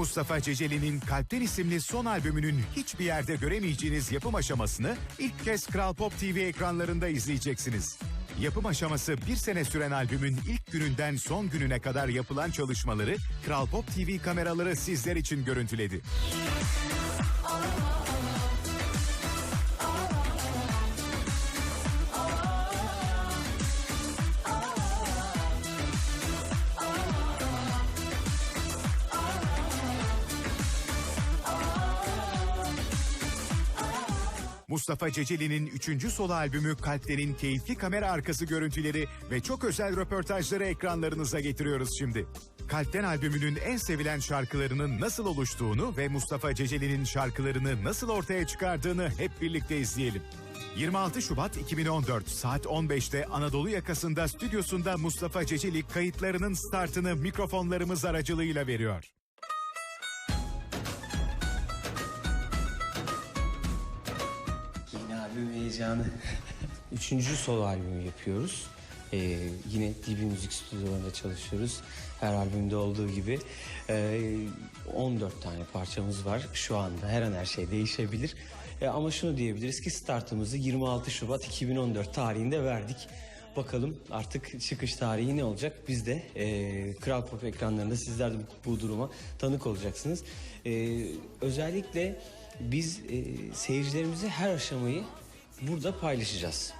Mustafa Ceceli'nin Kalpten isimli son albümünün hiçbir yerde göremeyeceğiniz yapım aşamasını ilk kez Kral Pop TV ekranlarında izleyeceksiniz. Yapım aşaması bir sene süren albümün ilk gününden son gününe kadar yapılan çalışmaları Kral Pop TV kameraları sizler için görüntüledi. Mustafa Ceceli'nin 3. solo albümü Kalpler'in keyifli kamera arkası görüntüleri ve çok özel röportajları ekranlarınıza getiriyoruz şimdi. Kalpten albümünün en sevilen şarkılarının nasıl oluştuğunu ve Mustafa Ceceli'nin şarkılarını nasıl ortaya çıkardığını hep birlikte izleyelim. 26 Şubat 2014 saat 15'te Anadolu yakasında stüdyosunda Mustafa Ceceli kayıtlarının startını mikrofonlarımız aracılığıyla veriyor. Heyecanı. Üçüncü solo albümü yapıyoruz. Ee, yine DB Müzik stüdyolarında çalışıyoruz. Her albümde olduğu gibi. Ee, 14 tane parçamız var şu anda. Her an her şey değişebilir. Ee, ama şunu diyebiliriz ki startımızı 26 Şubat 2014 tarihinde verdik. Bakalım artık çıkış tarihi ne olacak? Biz de e, Kral Pop ekranlarında sizler de bu, bu duruma tanık olacaksınız. E, özellikle biz e, seyircilerimize her aşamayı burada paylaşacağız.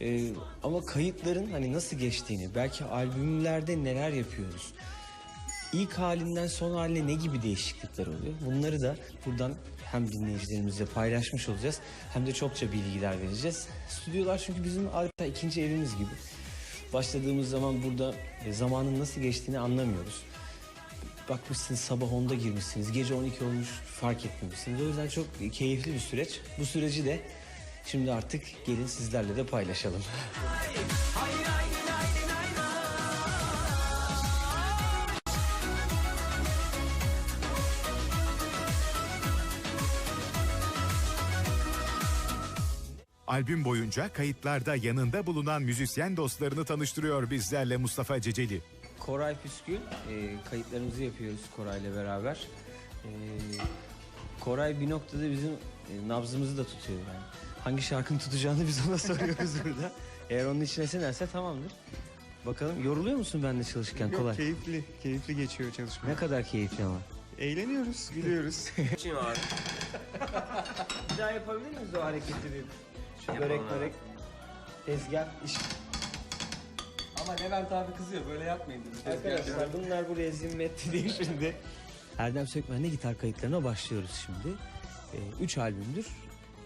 E, ama kayıtların hani nasıl geçtiğini, belki albümlerde neler yapıyoruz, ilk halinden son haline ne gibi değişiklikler oluyor? Bunları da buradan hem dinleyicilerimizle paylaşmış olacağız hem de çokça bilgiler vereceğiz. Stüdyolar çünkü bizim adeta ikinci evimiz gibi. Başladığımız zaman burada e, zamanın nasıl geçtiğini anlamıyoruz. Bakmışsınız sabah 10'da girmişsiniz, gece 12 olmuş fark etmemişsiniz. O yüzden çok keyifli bir süreç. Bu süreci de şimdi artık gelin sizlerle de paylaşalım. Albüm boyunca kayıtlarda yanında bulunan müzisyen dostlarını tanıştırıyor bizlerle Mustafa Ceceli. Koray Püskül e, kayıtlarımızı yapıyoruz Koray'la beraber. E, Koray bir noktada bizim e, nabzımızı da tutuyor yani. Hangi şarkının tutacağını biz ona soruyoruz burada. Eğer onun içine sinerse tamamdır. Bakalım yoruluyor musun benimle çalışırken Yok, kolay? keyifli, keyifli geçiyor çalışma. Ne kadar keyifli ama. Eğleniyoruz, gülüyoruz. Şimdi abi. bir daha yapabilir miyiz o hareketi bir? Şu börek börek. Tezgah iş. Ama Levent abi kızıyor böyle yapmayın dedi. Arkadaşlar bunlar buraya zimmetli değil şimdi. Erdem Sökmen'le gitar kayıtlarına başlıyoruz şimdi. Ee, üç albümdür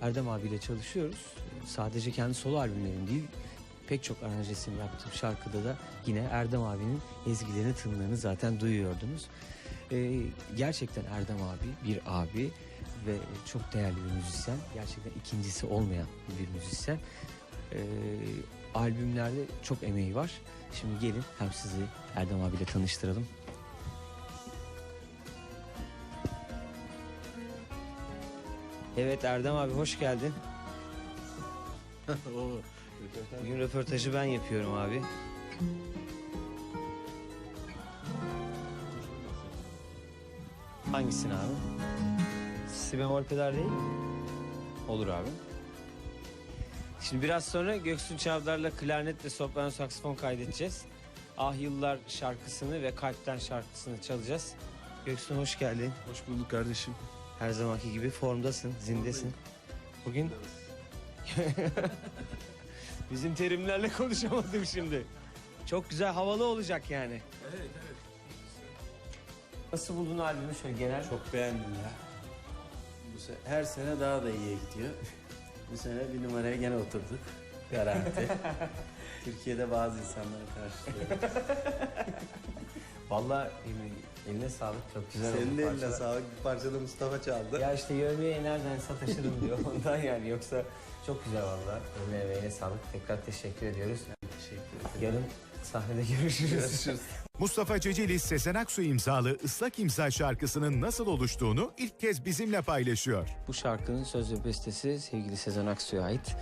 Erdem abiyle çalışıyoruz. Sadece kendi solo albümlerim değil, pek çok aranjesini yaptığım şarkıda da yine Erdem abinin ezgilerini tınlarını zaten duyuyordunuz. Ee, gerçekten Erdem abi bir abi ve çok değerli bir müzisyen. Gerçekten ikincisi olmayan bir müzisyen. Ee, albümlerde çok emeği var. Şimdi gelin hem sizi Erdem abiyle tanıştıralım. Evet Erdem abi hoş geldin. Bugün röportajı ben yapıyorum abi. Hangisini abi? Si bemol pedal değil mi? Olur abi. Şimdi biraz sonra Göksun Çavdar'la klarnet ve soprano saksafon kaydedeceğiz. Ah Yıllar şarkısını ve Kalpten şarkısını çalacağız. Göksun hoş geldin. Hoş bulduk kardeşim. Her zamanki gibi formdasın, zindesin. Bugün bizim terimlerle konuşamadım şimdi. Çok güzel havalı olacak yani. Evet evet. Nasıl buldun albümü şöyle genel? Çok beğendim ya. Bu se- her sene daha da iyiye gidiyor. Bu sene bir numaraya gene oturduk. Garanti. Türkiye'de bazı insanlara karşı. eline, eline sağlık çok güzel Senin oldu de eline parçalar. sağlık. Bir parça da Mustafa çaldı. Ya işte yövmeye nereden sataşırım diyor ondan yani yoksa çok güzel vallahi. Eline emeğine sağlık. Tekrar teşekkür ediyoruz. Teşekkür ederim. Yarın sahnede görüşürüz. Görüşürüz. Mustafa Ceceli Sezen Aksu imzalı Islak İmza şarkısının nasıl oluştuğunu ilk kez bizimle paylaşıyor. Bu şarkının söz ve bestesi sevgili Sezen Aksu'ya ait.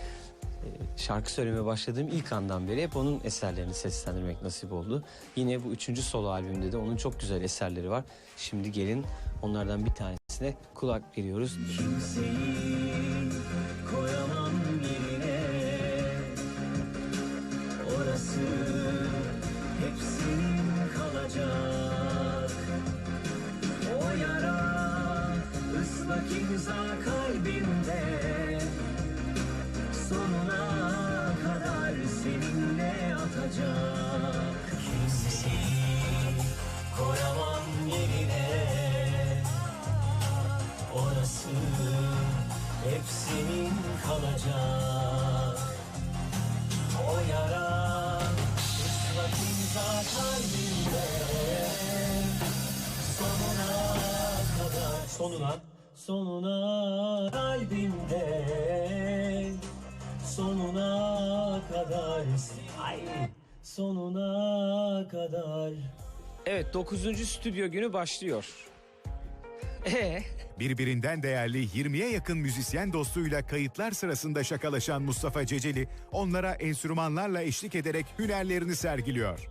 Ee, Şarkı söylemeye başladığım ilk andan beri hep onun eserlerini seslendirmek nasip oldu. Yine bu üçüncü solo albümde de onun çok güzel eserleri var. Şimdi gelin onlardan bir tanesine kulak veriyoruz. koyamam yerine Orası hep senin kalacak O yara ıslak imza kalbimde hep senin kalacak. O yara ıslak imza kalbimde Sonuna kadar. Sonuna. Sonuna kalbimde Sonuna kadar. Ay. Sonuna kadar. Evet 9. stüdyo günü başlıyor. Ee, Birbirinden değerli 20'ye yakın müzisyen dostuyla kayıtlar sırasında şakalaşan Mustafa Ceceli onlara enstrümanlarla eşlik ederek hünerlerini sergiliyor.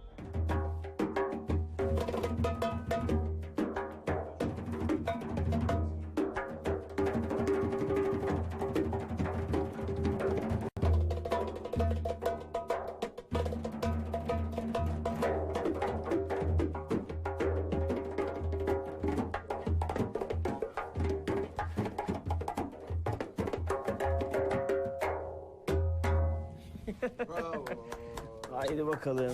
Haydi bakalım.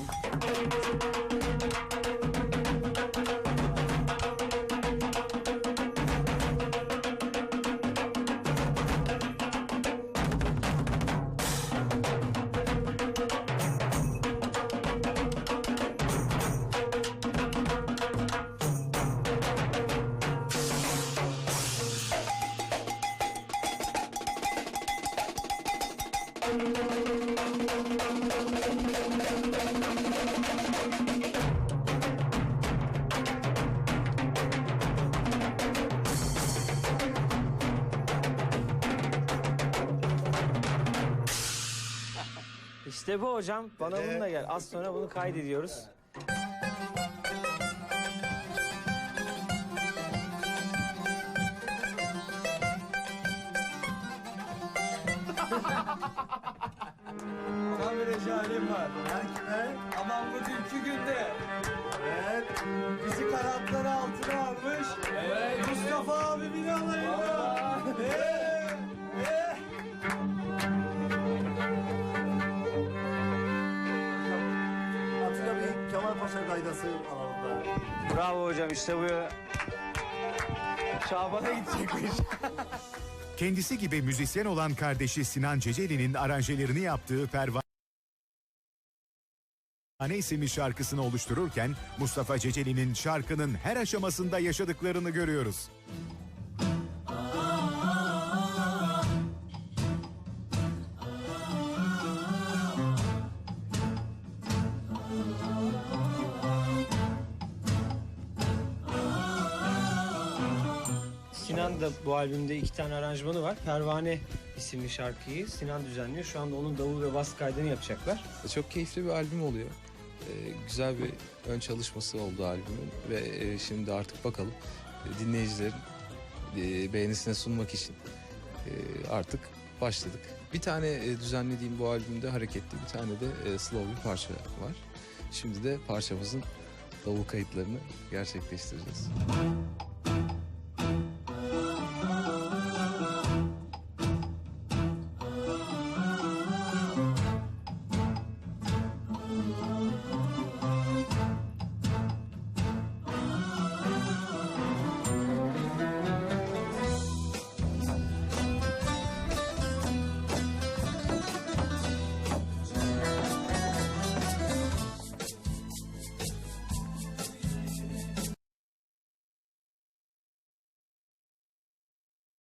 İşte bu hocam. Bana bununla gel. Az sonra bunu kaydediyoruz. Bey Kemal Paşa kaydası alanında. Bravo hocam işte bu. Şaban'a gidecekmiş. Kendisi gibi müzisyen olan kardeşi Sinan Ceceli'nin aranjelerini yaptığı Pervane isimli şarkısını oluştururken Mustafa Ceceli'nin şarkının her aşamasında yaşadıklarını görüyoruz. Da bu albümde iki tane aranjmanı var. Pervane isimli şarkıyı Sinan düzenliyor. Şu anda onun davul ve bas kaydını yapacaklar. Çok keyifli bir albüm oluyor. Ee, güzel bir ön çalışması oldu albümün ve e, şimdi artık bakalım e, dinleyicilerin e, beğenisine sunmak için e, artık başladık. Bir tane e, düzenlediğim bu albümde hareketli, bir tane de e, slow bir parça var. Şimdi de parçamızın davul kayıtlarını gerçekleştireceğiz.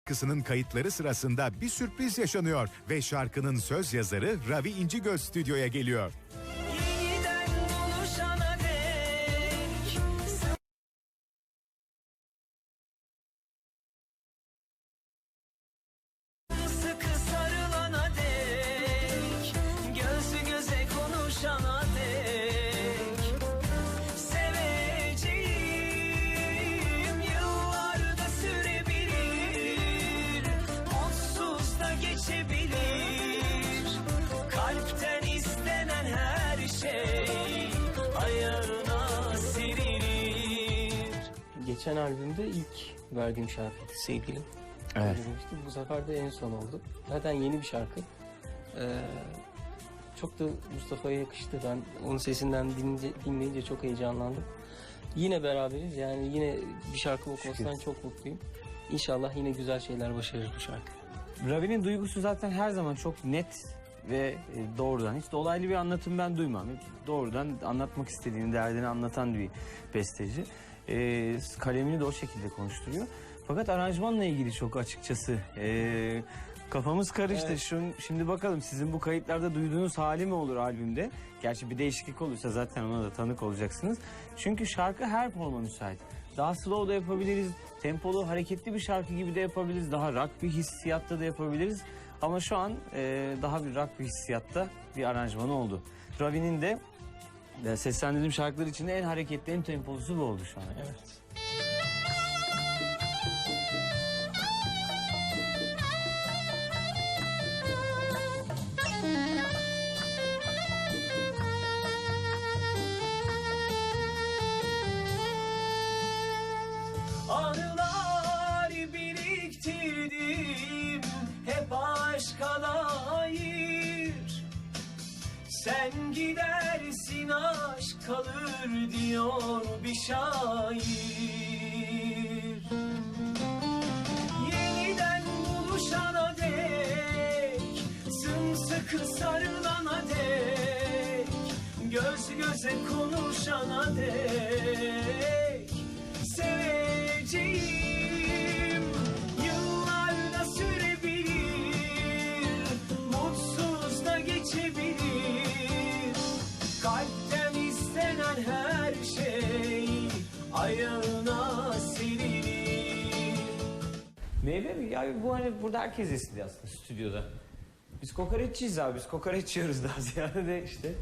Şarkısının kayıtları sırasında bir sürpriz yaşanıyor ve şarkının söz yazarı Ravi İncigöz stüdyoya geliyor. Geçen albümde ilk verdiğim şarkıydı sevgilim. Evet. Bu sefer de en son oldu. Zaten yeni bir şarkı. Ee, çok da Mustafa'ya yakıştı. Ben onun sesinden dinleyince, dinleyince çok heyecanlandım. Yine beraberiz. Yani yine bir şarkı okumasından çok mutluyum. İnşallah yine güzel şeyler başarır bu şarkı. Ravi'nin duygusu zaten her zaman çok net ve e, doğrudan. Hiç dolaylı bir anlatım ben duymam. Doğrudan anlatmak istediğini, derdini anlatan bir besteci. E, kalemini de o şekilde konuşturuyor. Fakat aranjmanla ilgili çok açıkçası e, kafamız karıştı. Şun- şimdi bakalım sizin bu kayıtlarda duyduğunuz hali mi olur albümde? Gerçi bir değişiklik olursa zaten ona da tanık olacaksınız. Çünkü şarkı her forma müsait. Daha slow da yapabiliriz, tempolu, hareketli bir şarkı gibi de yapabiliriz. Daha rock bir hissiyatta da yapabiliriz. Ama şu an e, daha bir rock bir hissiyatta bir aranjmanı oldu. Ravi'nin de e, seslendirdiğim şarkılar içinde en hareketli, en tempolusu bu oldu şu an. Evet. Gidersin aşk kalır diyor bir şair. Yeniden buluşana dek Sımsıkı sarılana dek Göz göze konuşana dek Seveceğim Meyve mi? Ya bu hani burada herkes istedi aslında stüdyoda. Biz kokoreççiyiz abi. Biz kokoreç yiyoruz daha ziyade de işte.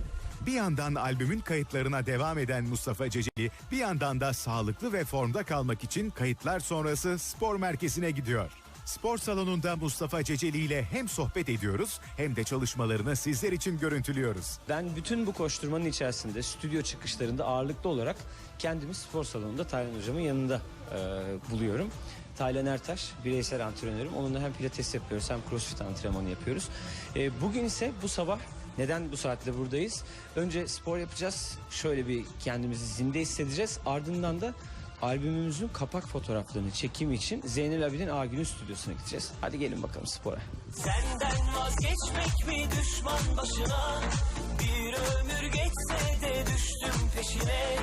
Bir yandan albümün kayıtlarına devam eden Mustafa Ceceli, bir yandan da sağlıklı ve formda kalmak için kayıtlar sonrası spor merkezine gidiyor. Spor salonunda Mustafa Ceceli ile hem sohbet ediyoruz hem de çalışmalarını sizler için görüntülüyoruz. Ben bütün bu koşturmanın içerisinde stüdyo çıkışlarında ağırlıklı olarak kendimi spor salonunda Taylan hocamın yanında e, buluyorum. Taylan Ertaş bireysel antrenörüm. Onunla hem pilates yapıyoruz hem crossfit antrenmanı yapıyoruz. E, bugün ise bu sabah neden bu saatte buradayız? Önce spor yapacağız. Şöyle bir kendimizi zinde hissedeceğiz. Ardından da albümümüzün kapak fotoğraflarını çekim için Zeynel Abidin Agün'ün stüdyosuna gideceğiz. Hadi gelin bakalım spora. Senden vazgeçmek mi düşman başına Bir ömür geçse de düştüm peşine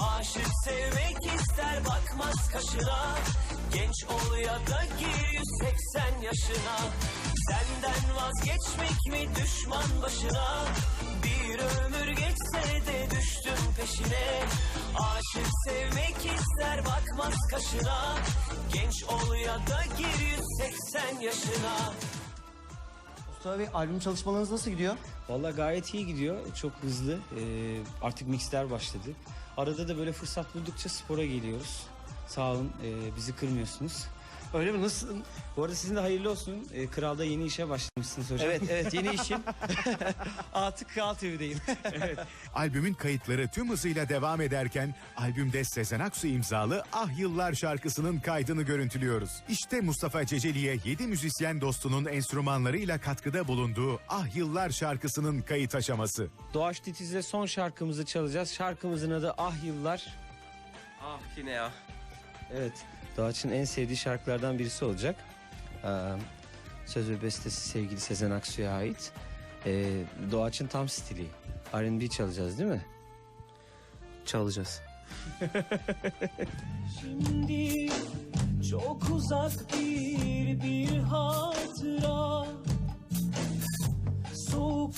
Aşık sevmek ister bakmaz kaşına Genç ol ya da gir 180 yaşına Senden vazgeçmek mi düşman başına Bir ömür geçse de düştüm peşine Aşık sevmek ister bakmaz kaşına Genç ol ya da gir 180 yaşına Mustafa Bey albüm çalışmalarınız nasıl gidiyor? Vallahi gayet iyi gidiyor. Çok hızlı. Ee, artık mixler başladı. Arada da böyle fırsat buldukça spora geliyoruz. Sağ olun ee, bizi kırmıyorsunuz. Öyle mi? Nasıl? Bu arada sizin de hayırlı olsun. Ee, Kral'da yeni işe başlamışsınız hocam. Evet evet yeni işim. Artık Kral TV'deyim. Albümün kayıtları tüm hızıyla devam ederken albümde Sezen Aksu imzalı Ah Yıllar şarkısının kaydını görüntülüyoruz. İşte Mustafa Ceceli'ye 7 müzisyen dostunun enstrümanlarıyla katkıda bulunduğu Ah Yıllar şarkısının kayıt aşaması. Doğaç Titiz'le son şarkımızı çalacağız. Şarkımızın adı Ah Yıllar. ah yine ya. Evet. Doğaç'ın en sevdiği şarkılardan birisi olacak. Ee, söz ve bestesi sevgili Sezen Aksu'ya ait. Ee, Doğaç'ın tam stili. R&B çalacağız değil mi? Çalacağız. Şimdi çok uzak bir bir hatıra Soğuk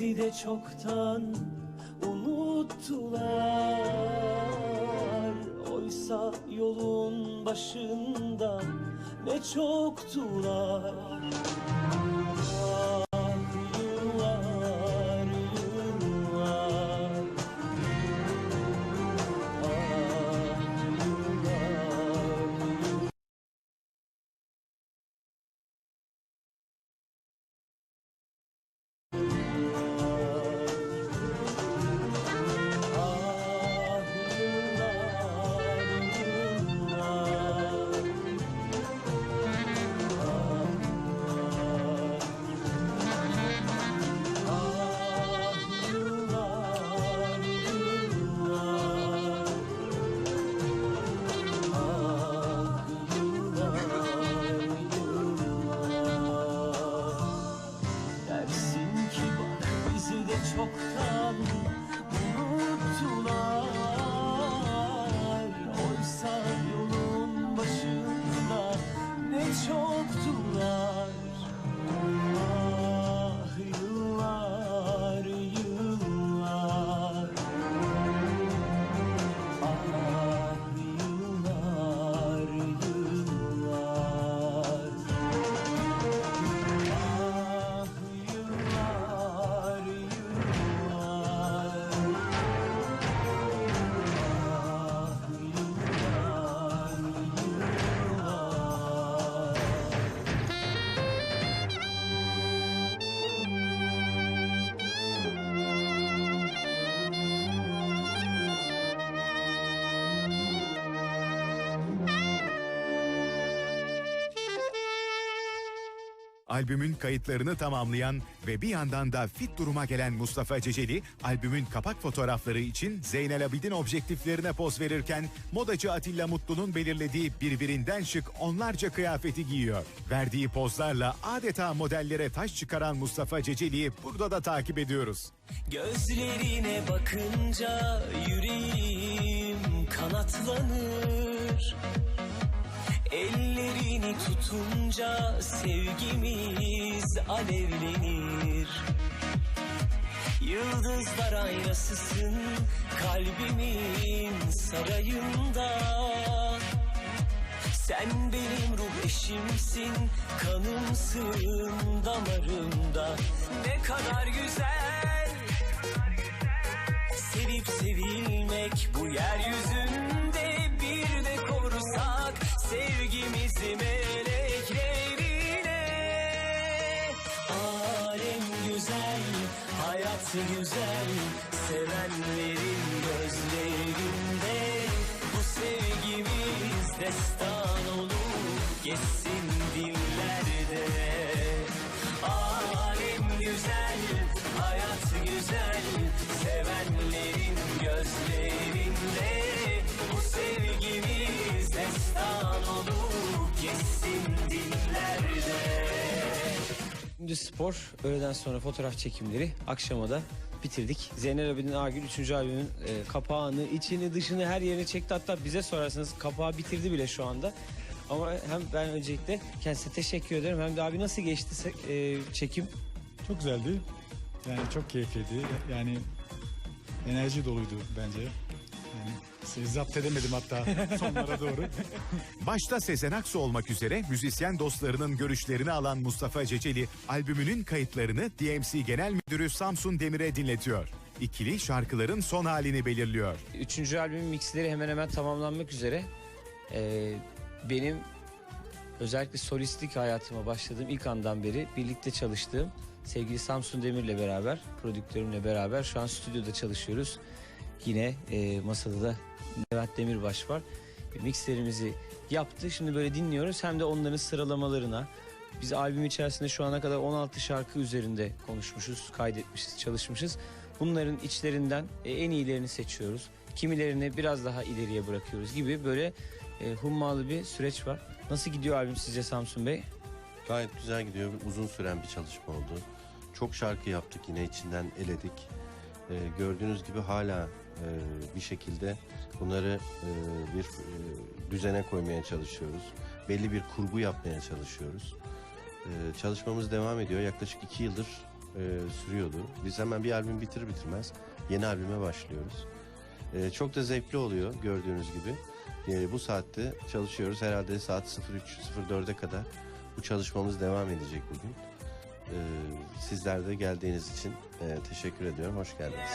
bizi de çoktan unuttular. Oysa yolun başında ne çoktular. Ah Albümün kayıtlarını tamamlayan ve bir yandan da fit duruma gelen Mustafa Ceceli, albümün kapak fotoğrafları için Zeynel Abidin objektiflerine poz verirken, modacı Atilla Mutlu'nun belirlediği birbirinden şık onlarca kıyafeti giyiyor. Verdiği pozlarla adeta modellere taş çıkaran Mustafa Ceceli'yi burada da takip ediyoruz. Gözlerine bakınca yüreğim kanatlanır Ellerini tutunca sevgimiz alevlenir. Yıldızlar aynasısın kalbimin sarayında. Sen benim ruh eşimsin, kanımsın damarımda. Ne kadar güzel, sevip sevilmek bu yeryüzünde güzel, sevenlerin gözlerinde bu sevgimiz destan olur geçsin dillerde. Alem güzel, hayat güzel, sevenlerin gözlerinde bu sevgimiz destan olur geçsin dillerde. Şimdi spor, öğleden sonra fotoğraf çekimleri, akşama da bitirdik. Zeynel Abidin Agül 3. albümün e, kapağını, içini, dışını her yerini çekti. Hatta bize sorarsanız kapağı bitirdi bile şu anda. Ama hem ben öncelikle kendisine teşekkür ederim hem de abi nasıl geçti e, çekim? Çok güzeldi. Yani çok keyifliydi. Yani enerji doluydu bence. Zapt edemedim hatta sonlara doğru. Başta Sezen Aksu olmak üzere müzisyen dostlarının görüşlerini alan Mustafa Ceceli, albümünün kayıtlarını DMC Genel Müdürü Samsun Demir'e dinletiyor. İkili şarkıların son halini belirliyor. Üçüncü albümün mixleri hemen hemen tamamlanmak üzere. Ee, benim özellikle solistlik hayatıma başladığım ilk andan beri birlikte çalıştığım sevgili Samsun Demir'le beraber, prodüktörümle beraber şu an stüdyoda çalışıyoruz. Yine e, masada da Levent Demirbaş var. Mixlerimizi yaptı. Şimdi böyle dinliyoruz. Hem de onların sıralamalarına. Biz albüm içerisinde şu ana kadar 16 şarkı üzerinde konuşmuşuz, kaydetmişiz, çalışmışız. Bunların içlerinden e, en iyilerini seçiyoruz. Kimilerini biraz daha ileriye bırakıyoruz gibi böyle e, hummalı bir süreç var. Nasıl gidiyor albüm sizce Samsun Bey? Gayet güzel gidiyor. Uzun süren bir çalışma oldu. Çok şarkı yaptık yine içinden eledik. Ee, gördüğünüz gibi hala bir şekilde bunları e, bir e, düzene koymaya çalışıyoruz. Belli bir kurgu yapmaya çalışıyoruz. Çalışmamız devam ediyor. Yaklaşık iki yıldır e, sürüyordu. Biz hemen bir albüm bitirir bitirmez yeni albüme başlıyoruz. E, çok da zevkli oluyor gördüğünüz gibi. E, bu saatte çalışıyoruz. Herhalde saat 03.04'e kadar bu çalışmamız devam edecek bugün. E, sizler de geldiğiniz için e, teşekkür ediyorum. Hoş geldiniz.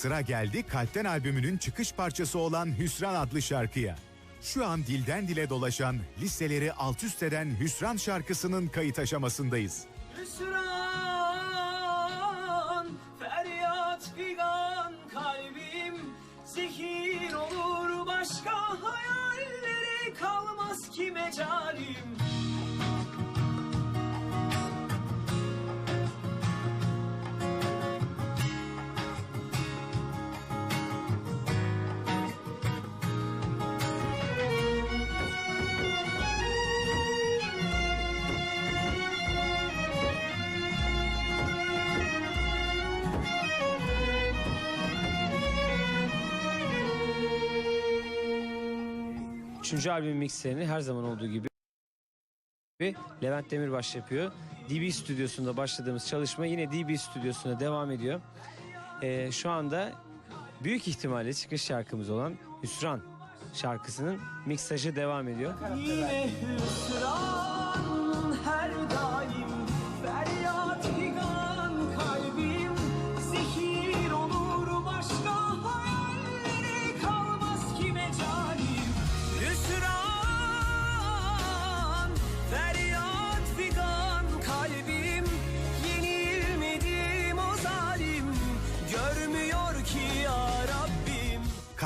Sıra geldi Kalpten albümünün çıkış parçası olan Hüsran adlı şarkıya. Şu an dilden dile dolaşan, listeleri alt üst eden Hüsran şarkısının kayıt aşamasındayız. Hüsran, feryat figan kalbim Zehir olur başka hayallere kalmaz ki mecalim Üçüncü albüm mixlerini her zaman olduğu gibi Levent Demirbaş yapıyor. DB stüdyosunda başladığımız çalışma yine DB stüdyosunda devam ediyor. Ee, şu anda büyük ihtimalle çıkış şarkımız olan Hüsran şarkısının miksajı devam ediyor. Yine hüsran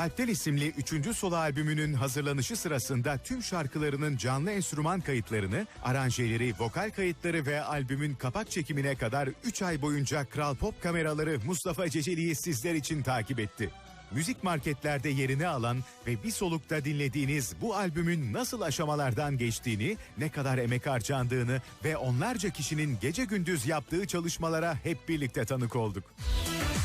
Kalpten isimli 3. solo albümünün hazırlanışı sırasında tüm şarkılarının canlı enstrüman kayıtlarını, aranjeleri, vokal kayıtları ve albümün kapak çekimine kadar 3 ay boyunca Kral Pop kameraları Mustafa Ceceli'yi sizler için takip etti. Müzik marketlerde yerini alan ve bir solukta dinlediğiniz bu albümün nasıl aşamalardan geçtiğini, ne kadar emek harcandığını ve onlarca kişinin gece gündüz yaptığı çalışmalara hep birlikte tanık olduk. Aman